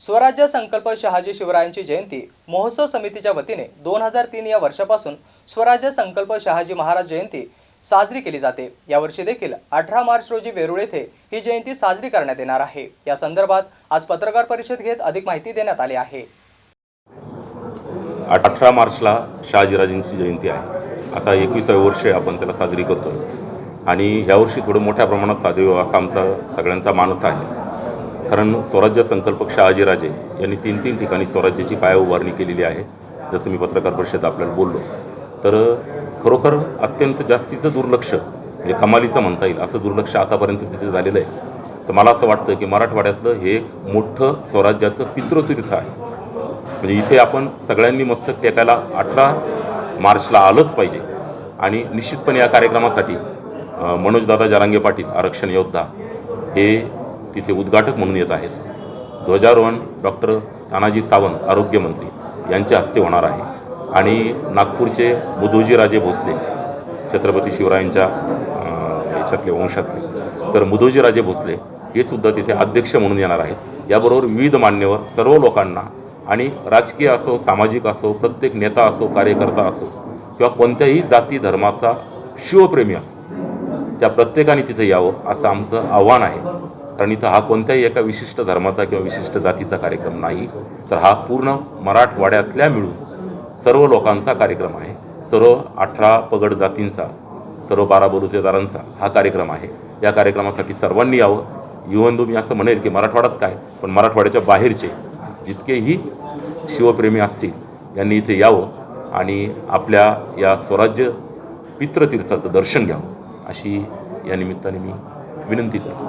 स्वराज्य संकल्प शहाजी शिवरायांची जयंती महोत्सव समितीच्या वतीने दोन हजार तीन या वर्षापासून स्वराज्य संकल्प शहाजी महाराज जयंती साजरी केली जाते. यावर्षी देखील अठरा मार्च रोजी वेरूळ येथे ही जयंती साजरी करण्यात येणार आहे. या संदर्भात आज पत्रकार परिषद घेत अधिक माहिती देण्यात आली आहे. अठरा मार्चला शहाजीराजेंची जयंती आहे. आता एकविसाव्या वर्ष आपण त्याला साजरी करतो आणि यावर्षी थोडं मोठ्या प्रमाणात साजरी व्हावं असा आमचा सगळ्यांचा मानस आहे. कारण स्वराज्य संकल्पक शहाजीराजे यांनी तीन तीन ठिकाणी स्वराज्याची पायाउभारणी केलेली आहे जसं मी पत्रकार परिषदेत आपल्याला बोललो. तर खरोखर अत्यंत जास्तीचं दुर्लक्ष म्हणजे कमालीचं म्हणता येईल असं दुर्लक्ष आतापर्यंत तिथे झालेलं आहे. तर मला असं वाटतं की मराठवाड्यातलं हे एक मोठं स्वराज्याचं पितृतीर्थ आहे. म्हणजे इथे आपण सगळ्यांनी मस्तक टेकायला अठरा मार्चला आलंच पाहिजे. आणि निश्चितपणे या कार्यक्रमासाठी मनोजदादा जरांगे पाटील आरक्षण योद्धा हे तिथे उद्घाटक म्हणून येत आहेत. ध्वजारोहण डॉक्टर तानाजी सावंत आरोग्यमंत्री यांच्या हस्ते होणार आहे. आणि नागपूरचे मुदोजीराजे भोसले छत्रपती शिवरायांच्या याच्यातले वंशातले. तर मुदोजीराजे भोसले हे सुद्धा तिथे अध्यक्ष म्हणून येणार आहेत. याबरोबर विविध मान्यवर सर्व लोकांना आणि राजकीय असो सामाजिक असो प्रत्येक नेता असो कार्यकर्ता असो किंवा कोणत्याही जाती धर्माचा शिवप्रेमी असो त्या प्रत्येकाने तिथे यावं असं आमचं आव्हान आहे. कारण इथं हा कोणत्याही एका विशिष्ट धर्माचा किंवा विशिष्ट जातीचा कार्यक्रम नाही. तर हा पूर्ण मराठवाड्यातल्या मिळून सर्व लोकांचा कार्यक्रम आहे. सर्व अठरा पगड जातींचा सर्व बारा बलुतेदारांचा हा कार्यक्रम आहे. या कार्यक्रमासाठी सर्वांनी यावं. इव्हन मी असं म्हणेल की मराठवाडाच काय पण मराठवाड्याच्या बाहेरचे जितकेही शिवप्रेमी असतील यांनी इथे यावं आणि आपल्या या स्वराज्य पितृतीर्थाचं दर्शन घ्यावं अशी या निमित्ताने मी विनंती करतो.